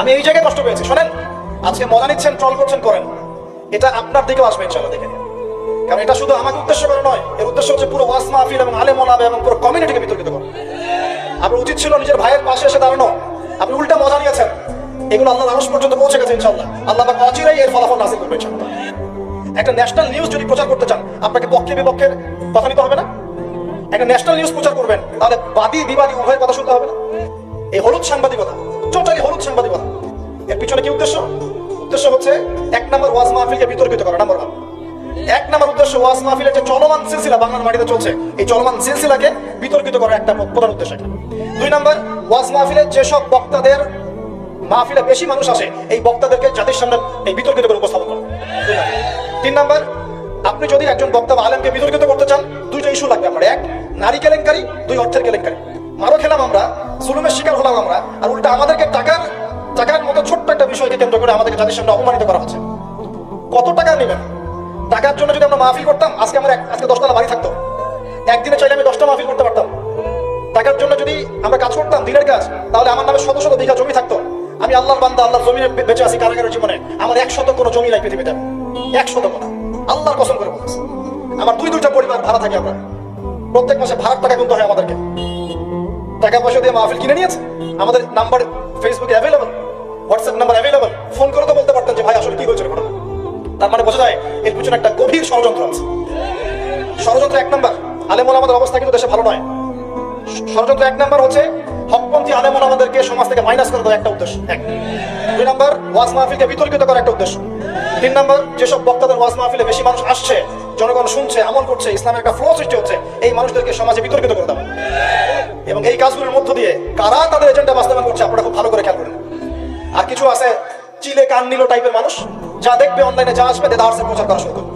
আমি এই জায়গায় কষ্ট পেয়েছি, শোনেন। আজকে মজা নিচ্ছেন ট্রল করছেন, করেন। এটা আপনার দিকেও আসবে ইনশাল্লাহ দেখে কারণ এটা শুধু আমাকে উদ্দেশ্য করে নয়, এর উদ্দেশ্য হচ্ছে পুরো ওয়াস মাহফিল এবং আলেম ওলামা এবং পুরো কমিউনিটিকে বিতর্কিত করা। আপনার উচিত ছিল নিজের ভাইয়ের পাশে এসে দাঁড়ানো। আপনি উল্টা মজা নিয়েছেন। এগুলো আল্লাহ মানুষ পর্যন্ত পৌঁছে গেছে ইনশাল্লাহ আল্লাহ পাক অচিরেই এর ফলাফল নাসিল করবে একটা ন্যাশনাল নিউজ যদি প্রচার করতে চান, আপনাকে পক্ষে বিপক্ষের কথা নিতে হবে না? একটা ন্যাশনাল নিউজ প্রচার করবেন, তাহলে বাদী বিবাদী উভয়ের কথা শুনতে হবে না? এই হলুদ সাংবাদিকতা টোটালি হলুদ এক নম্বর ওয়াজ মাহফিলকে বিতর্কিত করা নাম্বার ওয়ান এক নম্বর উদ্দেশ্য ওয়াজ মাহফিলের যে চলমান সিলসিলা বাংলার মাটিতে চলছে, এই চলমান সিলসিলাকে বিতর্কিত করার একটা প্রধান উদ্দেশ্য এটা। দুই নম্বর, ওয়াজ মাহফিলের যেসব বক্তাদের মাহফিলে বেশি মানুষ আসে, এই বক্তাদেরকে জাতির সামনে এই বিতর্কিত করে উপস্থাপন করা। তিন নম্বর, আপনি যদি একজন বক্তা বা আলেমকে বিতর্কিত করতে চান, দুইটা ইস্যু লাগবে আপনার এক, নারী কেলেঙ্কারি, দুই অর্থের কেলেঙ্কারি। মারো খেলাম আমরা, জুলুমের শিকার হলাম আমরা, আর উল্টা আমাদেরকে টাকার টাকার মতো ছোট্ট একটা বিষয়কে কেন্দ্র করে আমাদেরকে জাতির সামনে অপমানিত করা হচ্ছে। কত টাকা নেবেন? টাকার জন্য যদি আমরা মাহফিল করতাম, আজকে আমার আজকে দশতলা বাড়ি থাকতো। একদিনে চাইলে আমি দশটা মাহফিল করতে পারতাম। টাকার জন্য যদি আমরা কাজ করতাম, দিনের কাজ, তাহলে আমার নামে শত শত বিঘা জমি থাকতো। আমি আল্লাহর বান্দা, আল্লাহর জমিনে বে- বেঁচে আছি কারাগারের জীবনে। আমার এক শত কোনো জমি নাই পৃথিবীতে। এক শত কোনো। আল্লাহর কসম করে বলতেছি আমার দুই দুইটা পরিবার ভাড়া থাকে আমরা। প্রত্যেক মাসে ভাড়ার টাকা গুনতে হয় আমাদেরকে। টাকা পয়সা দিয়ে মাহফিল কিনে নিয়েছে। আমাদের নাম্বার ফেসবুকে available WhatsApp number available phone করে তো বলতে পারতেন যে, ভাই, আসলে কি হয়েছিল ঘটনা? তার মানে বোঝা যায়, এর পিছনে একটা গভীর ষড়যন্ত্র আছে। ষড়যন্ত্র এক নাম্বার আলেমন আমাদের অবস্থা কিন্তু দেশে ভালো নয়। ষড়যন্ত্র এক নাম্বার হচ্ছে, হকপন্থী আলেমন আমাদেরকে সমাজ থেকে মাইনাস করে দেওয়া একটা উদ্দেশ্য, এক। দুই ওয়াজ মাহফিলকে বিতর্কিত করা একটা উদ্দেশ্য। তিন নাম্বার, যেসব বক্তাদের ওয়াজ মাহফিলে বেশি মানুষ আসছে, জনগণ শুনছে, আমল করছে, ইসলামের একটা ফ্লো সৃষ্টি হচ্ছে, এই মানুষদেরকে সমাজে বিতর্কিত করে দেওয়া। এবং এই কাজগুলোর মধ্য দিয়ে কারা তাদের এজেন্ডা বাস্তবায়ন করছে, আপনারা আছে, চিলে কান নিল টাইপের মানুষ, যা দেখবে অনলাইনে যা আসবে দেদার্সে প্রচার করা শুরু করবে।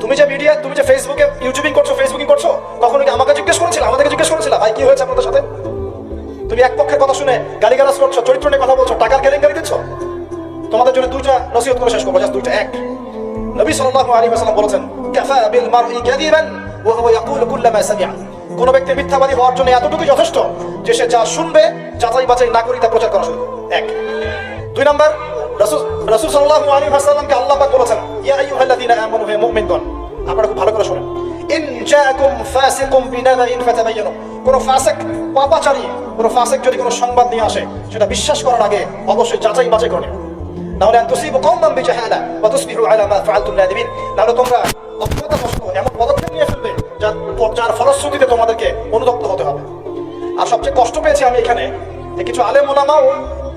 তুমি যে মিডিয়া তুমি যে ফেসবুকে ইউটিউবিং করছ ফেসবুকিং করছ, কখনো কি আমাকে জিজ্ঞেস করেছিল? আমাদেরকে জিজ্ঞেস করেছিল? ভাই, কি হয়েছে আপনাদের সাথে? তুমি এক পক্ষের কথা শুনে গালিগালাজ করছ, চরিত্র নিয়ে কথা বলছো, টাকার কেলেঙ্কারি দিচ্ছ? তোমাদের জন্য দুইটা নসিহত করে শেষ করব, জাস্ট দুইটা, এক। নবী সাল্লাল্লাহু আলাইহি ওয়াসাল্লাম বলেছেন, কাফা বিল মারই কাযিবান ওয়া হুয়া ইয়াকুলু কুল্লামা সামি'a কোন ব্যক্তি মিথ্যাবাদী হওয়ার জন্য এতটুকুই যথেষ্ট যে সে যা শুনবে যাচাই বাছাই না করি তা প্রচার করা শুরু এক। দুই নাম্বার, রাসূল আলাইহি ওয়াসাল্লামকে আল্লাহ পাক বলেছেন, ইয়া আইয়ুহাল্লাযীনা আমানু, হে মুমিনগণ, আপনারা খুব ভালো করে শুনেন। ইন জাআকুম ফাসিকুম বিনাবাইন ফাতাবায়ানু কোন ফাসিক, পাপাচারী, কোন ফাসিক যদি কোনো সংবাদ নিয়ে আসে, সেটা বিশ্বাস করার আগে অবশ্যই যাচাই বাছাই করে নাহলে তুসিবু কওমান বিজাহালা ওয়া তুসবিহু আলা মা ফাআলতুম তোমরা এমন পদক্ষেপ নিয়ে ফেলবে যার যার ফলশ্রুতিতে তোমাদেরকে অনুতপ্ত হতে হবে। আর সবচেয়ে কষ্ট পেয়েছি আমি এখানে কিছু আলেম ওলামাও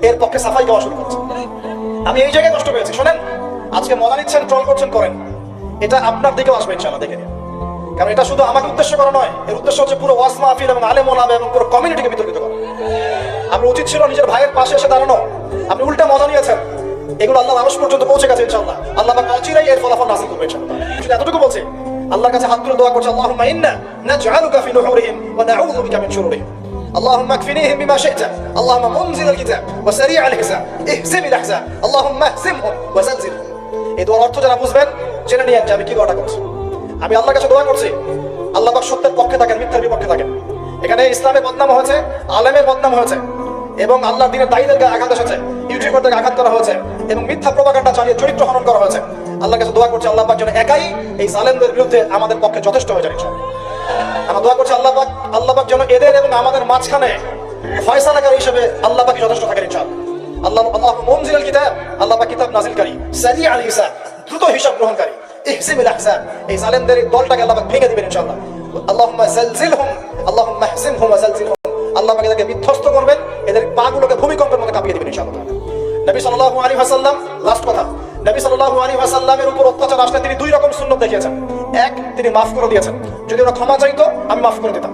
এর পক্ষে সাফাই গাওয়া শুরু করছে। আমি এই জায়গায় কষ্ট পেয়েছি, শোনেন? আজকে মজা নিচ্ছেন ট্রল করছেন, করেন। এটা আপনার দিকেও আসবে, ইনশাআল্লাহ, দেখে কারণ এটা শুধু আমাকে উদ্দেশ্য করা নয়, এর উদ্দেশ্য হচ্ছে পুরো ওয়াস মাহফিল এবং আলেম ওলামা এবং পুরো কমিউনিটিকে বিতর্কিত করা। আপনার উচিত ছিল নিজের ভাইয়ের পাশে এসে দাঁড়ানো। আপনি উল্টা মজা নিয়েছেন। এগুলো আল্লাহ মানুষ পর্যন্ত পৌঁছে গেছে, ইনশাআল্লাহ। আল্লাহ পাক অচিরেই এর ফলাফল নাসিল করবে, ইনশাআল্লাহ। শুধু এতটুকু বলছে, আল্লাহর কাছে হাত তুলে দোয়া করছে, আল্লাহুম্মা না নাজআলুকা ফি নুহুরিহিম ওয়া নাউযু বিকা মিন শুরুরিহিম। اللهم اكفنيهم بما شئت اللهم منزل الكتاب وسريع الحساب اهزم الاحزاب اللهم اهزمهم وزلزلهم এই দোয়ার অর্থ যারা বুঝবেন জেনে নিয়েন যে আমি কি দোয়াটা করছি আমি আল্লাহর কাছে দোয়া করছি আল্লাহ পাক সত্যের পক্ষে থাকেন মিথ্যার বিপক্ষে থাকেন এখানে ইসলামের বদনাম হয়েছে আলেমের বদনাম হয়েছে এবং আল্লাহর দিনের দায়ীদেরকে আঘাত এসেছে ইউটিউবারদেরকে আঘাত করা হয়েছে এবং মিথ্যা প্রবাকাণ্ডা চালিয়ে চরিত্র হনন করা হয়েছে আল্লাহর কাছে দোয়া করছে, আল্লাহ পাক যেন একাই এই জালেমদের বিরুদ্ধে আমাদের পক্ষে যথেষ্ট হয়ে যায় আমরা দোয়া করছি, আল্লাহ পাক আল্লাহ পাক যেন এদের এবং আমাদের মাঝখানে ফয়সালাকারী হিসেবে আল্লাহ যথেষ্ট থাকেন আল্লাহ আল্লাহ কিতাব, আল্লাহ পাক কিতাব নাজিলকারী সারি দ্রুত হিসাব গ্রহণকারী। এই জালেমদের এই দলটাকে আল্লাহ পাক ভেঙে দিবেন, ইনশাআল্লাহ। আল্লাহুম্মা আল্লাহুম্মা আল্লাহ পাক এদেরকে বিধ্বস্ত করবেন, এদের পাগুলোকে ভূমিকম্পের মতো কাঁপিয়ে দিবেন, ইনশাআল্লাহ। নবী সাল্লাল্লাহু আলাইহি ওয়াসাল্লাম লাস্ট কথা নবী সাল্লাল্লাহু আলাইহি ওয়াসাল্লামের উপর অত্যাচার আসলে তিনি দুই রকম সুন্নাত দেখিয়েছেন। এক, তিনি মাফ করে দিয়েছেন। যদি ওরা ক্ষমা চাইতো, আমি মাফ করে দিতাম।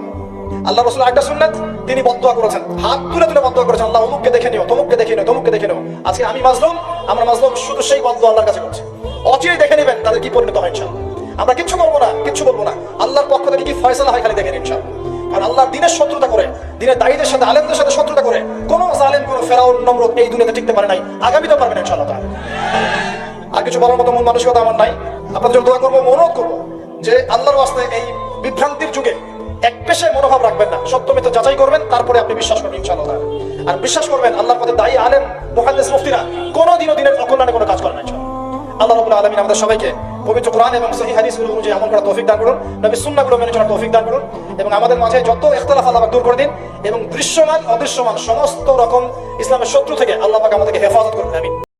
আল্লাহ রসুল একটা সুন্নাত, তিনি বদুয়া করেছেন। হাত তুলে তুলে বদুয়া করেছেন। আল্লাহ, অমুককে দেখে নিও, তমুককে দেখে নিও, তমুককে দেখে নিও। আজকে আমি মাজলুম, আমরা মাজলুম শুধু সেই বদুয়া আল্লাহর কাছে করছি। অচিরে দেখে নেবেন তাদের কি পরিণত হয় ইনশাআল্লাহ। আমরা কিচ্ছু বলব না, কিচ্ছু বলব না। আল্লাহর পক্ষ থেকে কি ফয়সালা হয় খালি দেখেন ইনশাআল্লাহ। আর আল্লাহ দিনের শত্রুতা করে, দিনের দায়ীদের সাথে, আলেমদের সাথে শত্রুতা করে, কোন জালেম, কোনো ফেরাউন, নমরুদ এই দুনিয়াতে টিকতে পারে নাই, আগামীতেও পারবে না ইনশাআল্লাহ কিছু বলার মতো মন মানসিকতা আমার নাই। আপনাদের জন্য দোয়া করব অনুরোধ করব যে আল্লাহর ওয়াস্তে এই বিভ্রান্তির যুগে এক পেশায় মনোভাব রাখবেন না। সত্য মিথ্যা যাচাই করবেন, তারপরে আপনি বিশ্বাস করবেন ইনশাআল্লাহ। আর বিশ্বাস করবেন, আল্লাহর পথে দায়ী আলেম, মুহাদ্দিস মুফতিরা কোনোদিনও দিনের অকল্যাণে কোনো কাজ করেন না আল্লাহ রাব্বুল আলামিন আমাদের সবাইকে পবিত্র কোরআন এবং সহিহ হাদিসগুলো অনুযায়ী আমল করার তৌফিক দান করুন, নবী সুন্নাহগুলো মেনে চলার তৌফিক দান করুন এবং আমাদের মাঝে যত ইখতিলাফ আল্লাহ দূর করে দিন এবং দৃশ্যমান, অদৃশ্যমান সমস্ত রকম ইসলামের শত্রু থেকে আল্লাহ পাক আমাদেরকে হেফাজত করুন, আমিন।